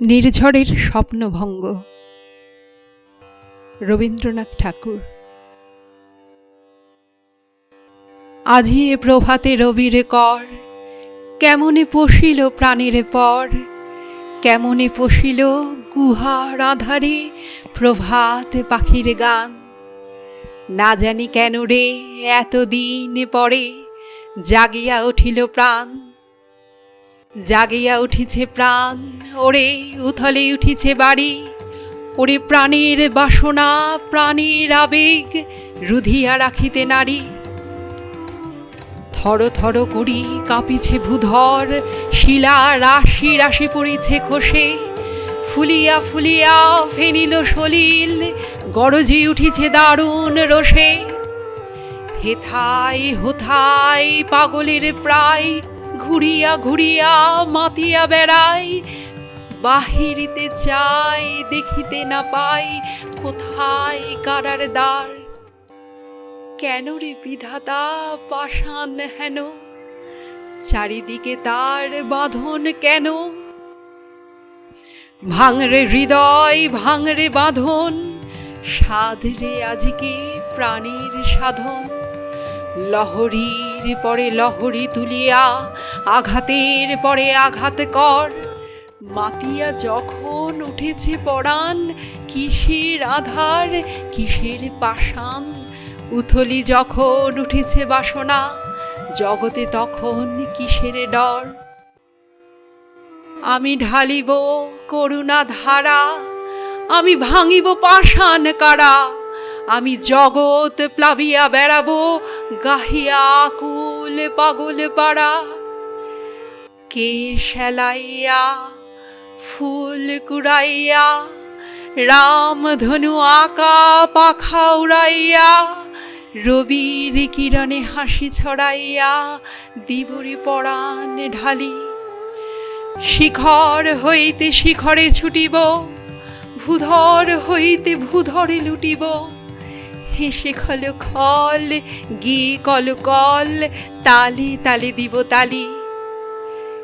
নির্ঝরের স্বপ্নভঙ্গ। রবীন্দ্রনাথ ঠাকুর। এ প্রভাতে রবিরে কর, কেমনে পশিল প্রাণের পর, কেমনে পশিল গুহার আধারে প্রভাত পাখির গান। না জানি কেন রে, এতদিন পরে জাগিয়া উঠিল প্রাণ, জাগিয়া উঠিছে প্রাণ ওরে উথলে উঠিছে বাড়ি। ওরে প্রাণের বাসনা, প্রাণের আবেগ রুধিয়া রাখিতে নারী। থর থর করি কাঁপিছে ভূধর, শিলা রাশি রাশি পড়িছে খসে। ফুলিয়া ফুলিয়া ফেনিল সলিল, গরজি উঠিছে দারুণ রোষে হেথায় হোথায় পাগলের প্রায়, ঘুরিয়া ঘুরিয়া মাতিয়া বেড়াই বাহিরিতে চাই দেখিতে না পাই কোথায় কারার দ্বার। কেন রে বিধাতা পাষাণ হেন? চারিদিকে তার বাঁধন কেন? ভাঙরে হৃদয়, ভাঙরে বাঁধন সাধরে আজকে প্রাণীর সাধন। লহরীর পরে লহরী তুলিয়া, আঘাতের পরে আঘাত কর। মাতিয়া যখন উঠেছে পরাণ, কিসের আধার, কিসের পাষাণ? উথলি যখন উঠেছে বাসনা, জগতে তখন কিসের ডর? আমি ঢালিব করুণা ধারা, আমি ভাঙিব পাষাণ কারা? আমি জগৎ প্লাবিয়া বেড়াবো গাহিয়া আকুল পাগল পাড়া। কে সেলাইয়া ফুল কুড়াইয়া, রাম ধনু আঁকা পাখা উড়াইয়া, রবির কিরণে হাসি ছড়াইয়া, দিবরি পরাণ ঢালি। শিখর হইতে শিখরে ছুটিব, ভূধর হইতে ভূধরে লুটিব। হেসে খল খল গিয়ে কল কল তালে তালে দিব তালি।